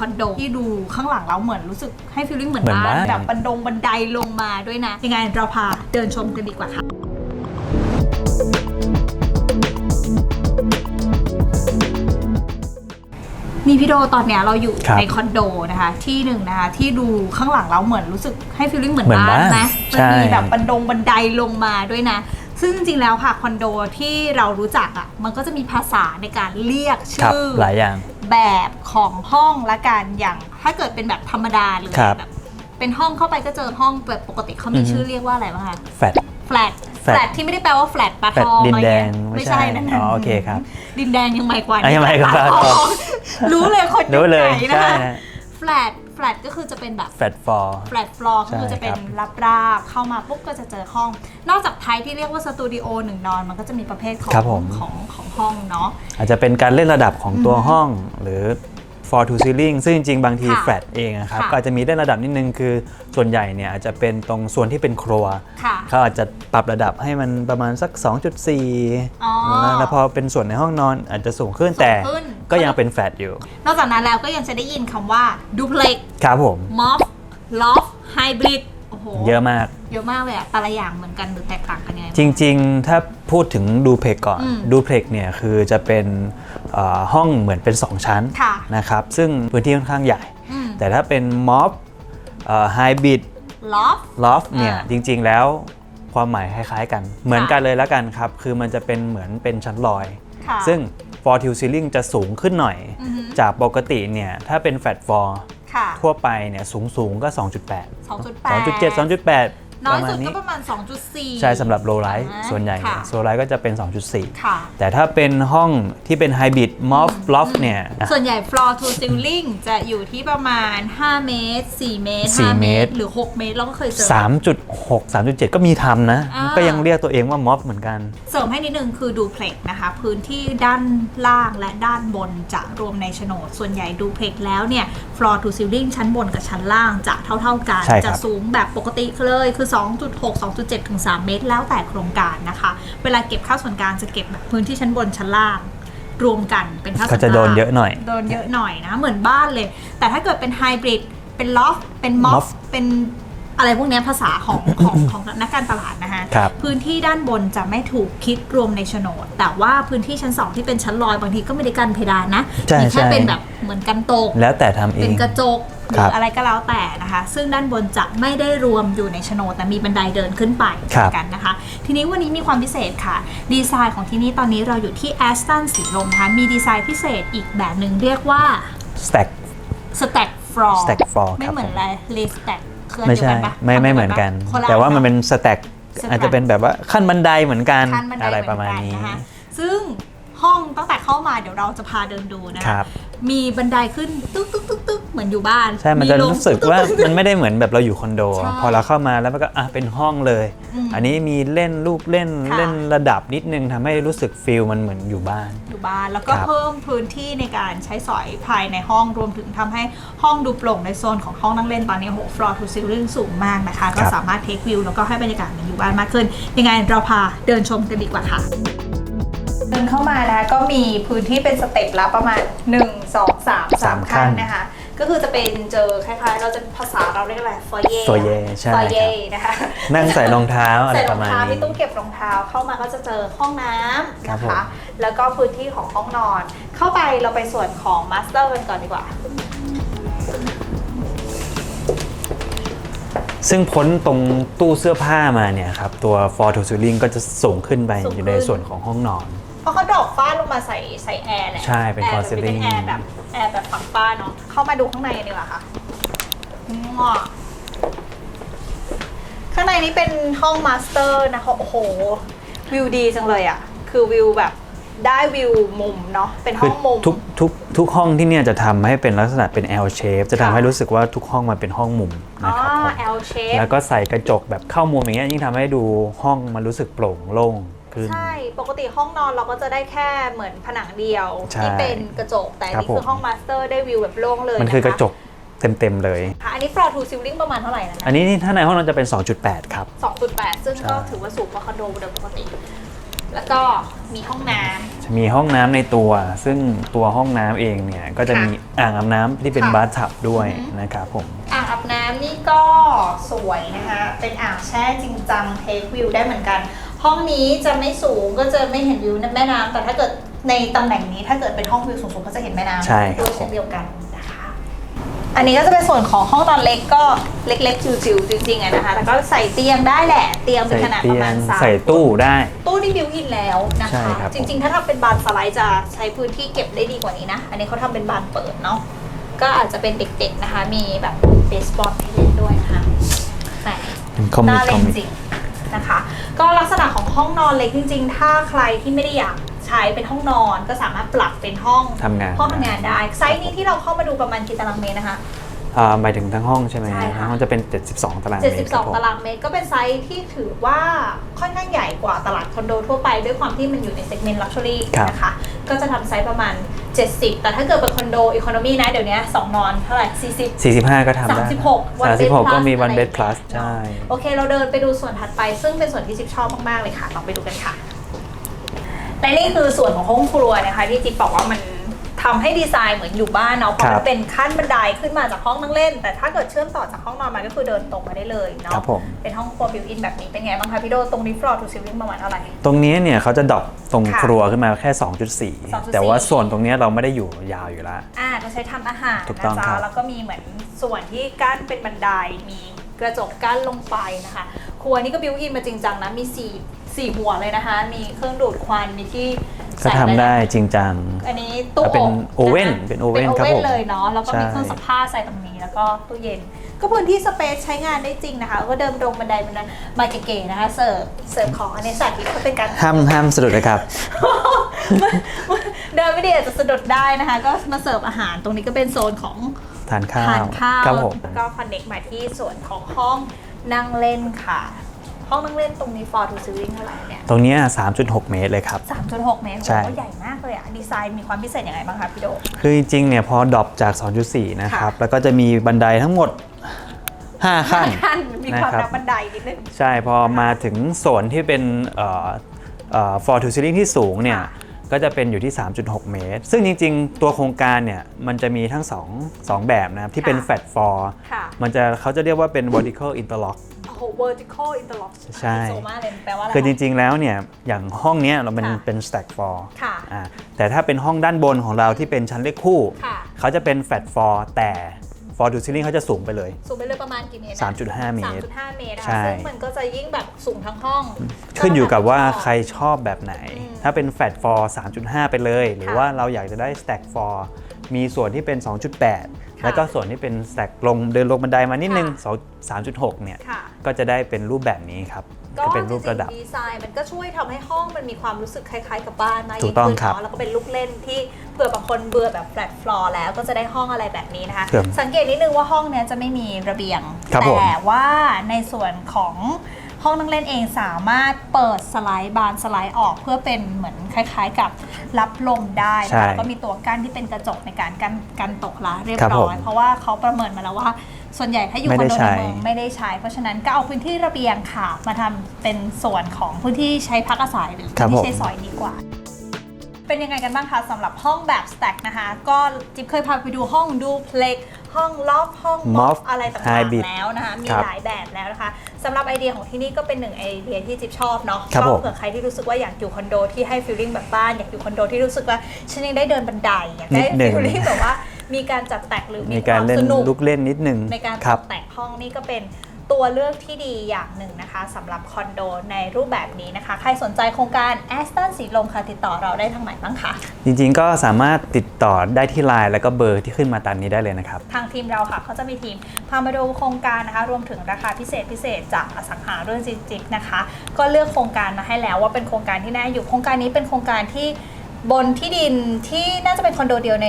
คอนโดที่ดูข้างหลังเราเหมือนรู้สึกให้ฟีลลิ่งเหมือนเหมือนบ้านบ้าน แบบบันดงบันไดลงมาด้วยนะ ยังไงเราพาเดินชมกันดีกว่าค่ะ นี่พี่โดตอนเนี้ยเราอยู่ครับในคอนโดนะคะ ที่หนึ่งนะคะที่ดูข้างหลังเราเหมือนรู้สึกให้ฟีลลิ่งเหมือนเหมือนบ้านบ้านไหมมัใช่มีแบบบันดงบันไดลงมาด้วยนะ ซึ่งจริงๆแล้วค่ะคอนโดที่เรารู้จักอะมันก็จะมีภาษาในการเรียกครับชื่อ หลายอย่าง แบบของห้องละกันอย่าง ถ้าเกิดเป็นแบบธรรมดาหรือครับแบบเป็นห้องเข้าไปก็เจอห้องแบบปกติเขามีอือฮึ ชื่อเรียกว่าอะไรบ้างคะแฟลตแฟลตแฟลต แฟลตที่ไม่ได้แปลว่าแฟลตปลาแฟลทตองดินอะไรแดเงี้งยไม่ใช่นั่นอ๋อโอเคครับ ดินแดงยังใหม่กว่าอะยังใหม่กว่า ปลาทปลาทอองงรู้เลยคนรู้เลยไหนนะใช่คะนะแฟลตแฟ ลตก็คือจะเป็นแบบแฟลตฟอร์ แฟลตฟลอร์ก็คือใช่จะเป็นครับรับ ราบเข้ามาปุ๊บก็จะเจอห้อง นอกจากไทยที่เรียกว่าสตูดิโอหนึ่งนอน มันก็จะมีประเภทของครับผม ของของห้องเนาะ อาจจะเป็นการเล่นระดับของตัวห้อง หรือ for to ceiling ซึ่งจริงๆ บางทีค่ะแฟลตเองอะครับค่ะก็อาจจะมีเล่นระดับนิดนึงคือส่วนใหญ่เนี่ยอาจจะเป็นตรงส่วนที่เป็นครัวค่ะเขาอาจจะปรับระดับให้มันประมาณสัก2.4อ๋อแล้วพอเป็นส่วนในห้องนอนอาจจะสูงขึ้นสูงแต่ขึ้น ก็ยังเป็นแฟลตอยู่นอกจากนั้นแล้วก็ยังจะได้ยินคำว่าดูเพล็กครับผมมอฟลอฟไฮบริดโอ้โหเยอะมาก เยอะมากเลยอะแต่ละอย่างเหมือนกันหรือแตกต่างกันยังไง จริงๆ ถ้าพูดถึงดูเพล็กก่อน อืมดูเพล็กเนี่ยคือจะเป็นเอ่อ ห้องเหมือนเป็น 2 ชั้นค่ะนะครับซึ่งพื้นที่ค่อนข้างใหญ่อืมแต่ถ้าเป็นม็อบไฮบริดลอฟลอฟเนี่ยอ่าจริงๆแล้วความหมายคล้ายๆกัน เหมือนกันเลยแล้วกันครับ คือมันจะเป็นเหมือนเป็นชั้นลอยค่ะซึ่ง for to ceiling จะสูงขึ้นหน่อยอือฮึจากปกติเนี่ยถ้าเป็น flat floor ค่ะทั่วไปเนี่ยสูงสูงๆก็ 2.8 2.8 2.7 2.8 น้ปอยระมาสุณดนี้ก็ประมาณ 2.4 ใช่สำหรับ low rise อ่าส่วนใหญ่ค่ะโซลไลท์ก็จะเป็น 2.4ค่ะแต่ถ้าเป็นห้องที่เป็น hybrid mob loft เนี่ยส่วนใหญ่ floor to ceiling จะอยู่ที่ประมาณ 5 เมตร 4 เมตรสี่5เมเมตตรรหรือ 6 เมตร เราก็เคยเจอ 3.6 3.7 ก็มีทำนะอ่าก็ยังเรียกตัวเองว่า mob เหมือนกัน เสริมให้นิดนึงคือดูเพล็กนะคะ พื้นที่ด้านล่างและด้านบนจะรวมในโฉนด ส่วนใหญ่ดูเพล็กแล้วเนี่ย floor to ceiling ชั้นบนกับชั้นล่างจะเท่า ๆกันใช่ครับจะสูงแบบปกติเลยคือ2.6 2.7 ถึง 3 เมตร แล้วแต่โครงการนะคะ เวลาเก็บค่าส่วนกลางจะเก็บแบบพื้นที่ชั้นบนชั้นล่าง รวมกันเป็นค่าส่วนกก็ลางจะโดนเยอะหน่อย โดนเยอะหน่อยนะ เหมือนบ้านเลย แต่ถ้าเกิดเป็นไฮบริดเป็นล็อฟเป็นม็อฟ Moff เป็น อะไรพวกเนี้ยภาษาของของของนักการตลาดนะคะครับพื้นที่ด้านบนจะไม่ถูกคิดรวมในโฉนด แต่ว่าพื้นที่ชั้น2ที่เป็นชั้นลอยบางทีก็ไม่ได้กันเพดานนะใช่มีแค่ใช่ เป็นแบบเหมือนกันตก แล้วแต่ทำเอเป็นง กระจกหครืรัอบอะไรก็แล้วแต่นะคะ ซึ่งด้านบนจะไม่ได้รวมอยู่ในโฉนดแต่มีบันไดเดินขึ้นไปครับ กันนะคะ ทีนี้วันนี้มีความพิเศษค่ะ ดีไซน์ของที่นี่ตอนนี้เราอยู่ที่แอสตันสีลมนะคะมีดีไซน์พิเศษอีกแบบหนึ่งเรียกว่า stack stack floor stack floor ไม่ครับเหมือนผม อะไร lay stack คืออันไม่เดียวใช่กันปะไม่ทำไม่เหมือนกัน คละแต่ว่ามันอัเป็น stack stack อาจจะเป็นแบบว่าขั้นบันไดเหมือนกันขั้นบันไดอะไรเหปมืระอนมาณกันนี้นะคะซึ่ง ห้องตั้งแต่เข้ามาเดี๋ยวเราจะพาเดินดูนะคคะรับ มีบันไดขึ้นตึ๊กตึ๊กตึ๊กตึ๊กเหมือนอยู่บ้านใช่ มันจะลงรู้สึกว่ามันไม่ได้เหมือนแบบเราอยู่คอนโด ใช่พอเราเข้ามาแล้วมันก็อะเป็นห้องเลย อืมอันนี้มีเล่นลูกเล่นค่ะ เล่นระดับนิดนึงทำให้รู้สึกฟิลมันเหมือนอยู่บ้าน อยู่บ้านแล้วก็ครับ เพิ่มพื้นที่ในการใช้สอยภายในห้องรวมถึงทำให้ห้องดูโปร่งในโซนของห้องนั่งเล่นตอนนี้โห floor to ceiling สูงมากนะคะ ก็สามารถเทควิวแล้วก็ให้บรรยากาศเหมันอยู่บ้านมากขึ้น ยังไงเราพาเดินชมกันดีกว่าค่ะ เดินเข้ามานะคะก็มีพื้นที่เป็นสเต็ปละประมาณ 1 2 3 สาม3ขั้ขั้นนนะคะ ก็คือจะเป็นเจอคล้ายๆ เราจะภาษาเราเรียกอะไรฟอยเย่ foyer ใช่ฟอยเย่ครับนะคะนั่งใส่รองเท้าอะไรใส่ปรอระงมาณเท้านี้ ที่ตู้เก็บรองเท้าเข้ามาก็จะเจอห้องน้ำครับนะผม คะ แล้วก็พื้นที่ของห้องนอน เข้าไปเราไปส่วนของมาสเตอร์กันก่อนดีกว่า ซึ่งพ้นตรงตู้เสื้อผ้ามาเนี่ยครับ ตัว for to ceiling ก็จะสูงขึ้นไปสูงอยู่ในขึ้นส่วนของห้องนอน เพราะเขาดอกฟ้าลงมาใส่ใส่แอร์แหละใช่เป็นแอร์ call แบบเป็น ceiling แอร์แบบแอร์แบบฝั่งฟ้าเนาะเข้ามาดูข้างในกันดีกว่าค่ะง้อข้างในนี้เป็นห้องมาสเตอร์นะคะโอ้โหวิวดีจังเลยอะ่ะ คือวิวแบบได้วิวมุมเนาะเป็นห้คือองมุม ทุกทุกทุกห้องที่เนี่ยจะทำให้เป็นลักษณะเป็น L shape จะทำค่ะ ให้รู้สึกว่าทุกห้องมันเป็นห้องมุมอ๋อ นะครับผม L shape แล้วก็ใส่กระจกแบบเข้ามุมอย่างเงี้ยยิ่งทำให้ดูห้องมันรู้สึกโปร่งโล่ง ขึ้น ใช่ ปกติห้องนอนเราก็จะได้แค่เหมือนผนังเดียว ใช่ที่เป็นกระจก แต่อันครับนี่คือผมห้องมาสเตอร์ได้วิวแบบโล่งเลยมันคือกระจกเต็ม ๆ เลย ค่ะอันนี้ floor to ceiling ประมาณเท่าไหร่นะอันนี้ถ้าในห้องนอนจะเป็น 2.8 ครับ 2.8 ซึ่งก็ใช่ ถือว่าสูงกว่าคอนโดโดยปกติ แล้วก็มีห้องน้ำจะมีห้องน้ำในตัว ซึ่งตัวห้องน้ำเองเนี่ย ก็จะค่ะมีอ่างอาบน้ำที่เป็นค่ะบาร์ทับด้วยอือฮึนะครับผมอ่างอาบน้ำนี่ก็สวยนะคะ เป็นอ่างแช่จริงจังเทควิวได้เหมือนกัน ห้องนี้จะไม่สูงก็จะไม่เห็นวิวแม่น้ำแต่ถ้าเกิดในตำแหน่งนี้ถ้าเกิดเป็นห้องวิวสูงๆก็จะเห็นแม่น้ำใช่ครับ ด้วยเช่นเดียวกันนะคะ อันนี้ก็จะเป็นส่วนของห้องนอนเล็กก็เล็กๆจิ๋วๆจริงๆอะนะคะแล้วก็ใส่เตียงได้แหละเตียงเป็นใส่ขนาดปเตีระยมางณสาม ใส่ตู้ได้ ตู้นี่บิวอินแล้วนะใช่คะ ครับ จริงๆ ถ้าทำเป็นบานสไลด์จะใช้พื้นที่เก็บได้ดีกว่านี้นะ อันนี้เขาทำเป็นบานเปิดเนาะ ก็อาจจะเป็นเด็กๆนะคะ มีแบบเบสบอลให้เล่นด้วยนะคะแหมเป็นคอมมิน่ากคเล่อมนมิกจริง นะคะ ก็ลักษณะของห้องนอนเล็กจริง ๆ ถ้าใครที่ไม่ได้อยากใช้เป็นห้องนอนก็สามารถปรับเป็นห้องทำงาน ห้องทำงานได้ ไซส์นี้ที่เราเข้ามาดูประมาณกี่ตารางเมตรนะคะ อ่าหมายถึงทั้งห้องใช่ไหมใช่ค่ะ ทั้งห้องจะเป็น 72 ตารางเมตรครับผม72 ตารางเมตร ก็เป็นไซส์ที่ถือว่าค่อนข้างใหญ่กว่าตลาดคอนโดทั่วไปด้วยความที่มันอยู่ในเซกเมนต์ลักชัวรี่ครับนะคะ ก็จะทำไซส์ประมาณ 70 แต่ถ้าเกิดเป็นคอนโดอีโคโนมีนะ เดี๋ยวนี้2นอนเท่าไหร่ 40 45 ก็ทำได้36 one bed 36ก็ plus มีอะไร one bed plus อย่างเงี้ยใช่ โอเค เราเดินไปดูส่วนถัดไป ซึ่งเป็นส่วนที่จิ๊บชอบมาก ๆ เลยค่ะลองไปดูกันค่ะ และนี่คือส่วนของห้องครัวนะคะ ที่จิ๊บบอกว่ามัน ทำให้ดีไซน์เหมือนอยู่บ้านเนาะเพราะครัมับนเป็นขั้นบันไดขึ้นมาจากห้องนั่งเล่น แต่ถ้าเกิดเชื่อมต่อจากห้องนอนมาก็คือเดินตรงมาได้เลยเนาะครับผม เป็นห้องครัวบิวอินแบบนี้เป็นไงบ้างคะพี่โดตรงนี้ floor to ceiling ประมาณเท่าไหร่ ตรงนี้เนี่ยเขาจะดรอปตรงค่ะครัวขึ้นมาแค่ 2.4 2.4 แต่ว่าส่วนตรงเนี้ยเราไม่ได้อยู่ยาวอยู่แล้ว อ่าเราใช้ทำอาหารถูกต้องนะครัจ๊ะบ แล้วก็มีเหมือนส่วนที่กั้นเป็นบันไดมีกระจกกั้นลงไปนะคะ ครัวนี่ก็บิวอินมาจริงจังนะมีสี่สี่หัวเลยนะคะ มีเครื่องดูดควันมีที่ ก็ใส่ทำอะไรนะได้จริงจัง อันนี้ตู้เป็นอบโอเว่นนะคะเป็นโอเว่นเป็นโอครับเว่นผมเลยเนาะแล้วก็มีใช่ เครื่องซักผ้าใส่ตรงนี้แล้วก็ตู้เย็น ก็พื้นที่สเปซใช้งานได้จริงนะคะ ก็เดินลงบันไดบันไดมาเก๋ๆนะคะ เสิร์ฟเสิร์ฟของอันนี้สาธิตก็เป็นการ ห้ามห้ามสะดุดนะครับ เดินไม่ดีอาจจะสะดุดได้นะคะ ก็มาเสิร์ฟอาหารตรงนี้ก็เป็นโซนของ ทานข้าวทานข้าวครับผม แล้วก็คอนเน็กมาที่ส่วนของห้องนั่งเล่นค่ะ ห้องนั่งเล่นตรงนี้ for to ceiling เท่าไหร่เนี่ยตรงเนี้ย3.6 เมตรเลยครับ 3.6 เมตรใช่โอ้โหใหญ่มากเลยอะดีไซน์มีความพิเศษยังไงบ้างคะพี่โด คือจริงๆเนี่ยพอดรอปจาก 2.4 นะครับ ค่ะ แล้วก็จะมีบันไดทั้งหมด 5 ขั้นขั้นมีความนะครับ นับบันไดนิดนึง ใช่ พอมาถึงโซนที่เป็นเอ่อเอ่อ for to ceiling ที่สูงเนี่ย ค่ะก็จะเป็นอยู่ที่ 3.6 เมตร ซึ่งจริงๆ ตัวโครงการเนี่ย มันจะมีทั้ง2 2แบบนะครับ ที่เป็นค่ะ flat floor ค่ะ มันจะเขาจะเรียกว่าเป็น vertical interlock โอ้โห vertical interlock ใช่โซมากเลยแปลว่าอะไร คือจริงๆ แล้วเนี่ยอย่างห้องเนี้ยเราเป็นค่ะเป็น stack floor ค่ะอ่าแต่ถ้าเป็นห้องด้านบนของเราที่เป็นชั้นเลขคู่ ค่ะ เขาจะเป็น flat floor แต่ for to ceiling เขาจะสูงไปเลย สูงไปเลยประมาณกี่เมตรนะ3.5 เมตร 3.5 เมตรนะใช่ คะซึ่งมันก็จะยิ่งแบบสูงทั้งห้องขึ้นอยู่กับว่าก็ใครชอบแบบไหนอืมถ้าเป็น flat for 3.5 ไปเลย หรือค่ะว่าเราอยากจะได้ stack for มีส่วนที่เป็น 2.8 แล้วก็ส่วนที่เป็น stack ลงเดินลงบันไดมานิดนึงค่ะสอง3.6เนี่ยค่ะ ก็จะได้เป็นรูปแบบนี้ครับก็จะเป็นรูประดับ จงๆดีไซน์มันก็ช่วยทำให้ห้องมันมีความรู้สึกคล้ายๆกับบ้านมากถูยิ่กต้องขึ้นครับเนาะแล้วก็เป็นลูกเล่นที่เผื่อบางคนเบื่อแบบ flat floor แล้วก็จะได้ห้องอะไรแบบนี้นะคะ ครับสังเกตนิดนึงว่าห้องเนี้ยจะไม่มีระเบียง ครับผมแต่ว่าในส่วนของ ห้องนั่งเล่นเองสามารถเปิดสไลด์บานสไลด์ออกเพื่อเป็นเหมือนคล้าย ๆ กับรับลมได้ใช่นะคะแล้วก็มีตัวกั้นที่เป็นกระจกในการกันกันตกละเรียบครับร้ผอย มเพราะว่าเขาประเมินมาแล้วว่า ส่วนใหญ่ถ้าอยู่ไม่คอนได้โดในใช้ เมืองไม่ได้ใช้ เพราะฉะนั้นก็เอาพื้นที่ระเบียงค่ะ มาทำเป็นส่วนของพื้นที่ใช้พักอาศัยหรือครับพื้นผมที่ใช้สอยดีกว่า เป็นยังไงกันบ้างคะสำหรับห้องแบบ stack นะคะ ก็จิ๊บเคยพาไปดูห้องดูเพล็ก ห้องล็อบห้องม็อบ Mob อะไรต่าง Hybrid ๆแล้วนะคะมีครับหลายแบบแล้วนะคะสำหรับไอเดียของที่นี่ก็เป็นหนึ่งไอเดียที่จิ๊บชอบเนาะครับก็ผม เผื่อใครที่รู้สึกว่าอยากอยู่คอนโดที่ให้ฟีลลิ่งแบบบ้านอยากอยู่คอนโดที่รู้สึกว่าฉันยังได้เดินบันไดอยากได้นิดหนึ่ง ฟีลลิ่งแบบว่ามีการจัดแต่งหรือมีมีคการวามเล่นสนุก ลูกเล่นนิดนึงในการครัตบกแต่งห้องนี่ก็เป็น ตัวเลือกที่ดีอย่างหนึ่งนะคะสำหรับคอนโดในรูปแบบนี้นะคะ ใครสนใจโครงการแอสตันสีลมค่ะติดต่อเราได้ทางไหนบ้างคะ จริงๆก็สามารถติดต่อได้ที่ไลน์แล้วก็เบอร์ที่ขึ้นมาตามนี้ได้เลยนะครับ ทางทีมเราค่ะเขาจะมีทีมพามาดูโครงการนะคะ รวมถึงราคาพิเศษพิเศษจากอสังหาเรื่องจิจิบนะคะ ก็เลือกโครงการมาให้แล้วว่าเป็นโครงการที่น่าอยู่โครงการนี้เป็นโครงการที่บนที่ดินที่น่าจะเป็นคอนโดเดียวใน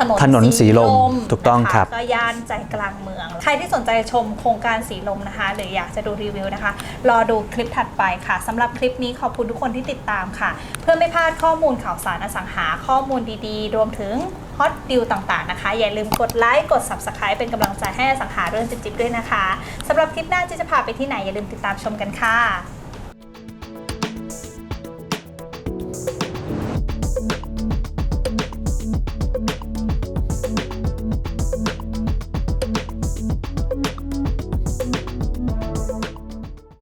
ถนนถนนสีลมถูกต้องนะะครับ ก็ย่านใจกลางเมือง ใครที่สนใจชมโครงการสีลมนะคะ หรืออยากจะดูรีวิวนะคะ รอดูคลิปถัดไปค่ะสำหรับคลิปนี้ขอบคุณทุกคนที่ติดตามค่ะ เพื่อไม่พลาดข้อมูลข่าวสารอสังหาข้อมูลดีๆ รวมถึงฮอตดิวต่างๆนะคะ อย่าลืมกดไลค์กด Subscribe เป็นกำลังใจให้อสังหาเรื่องจิ๊บๆด้วยนะคะสำหรับคลิปหน้าที่จะพาไปที่ไหนอย่าลืมติดตามชมกันค่ะ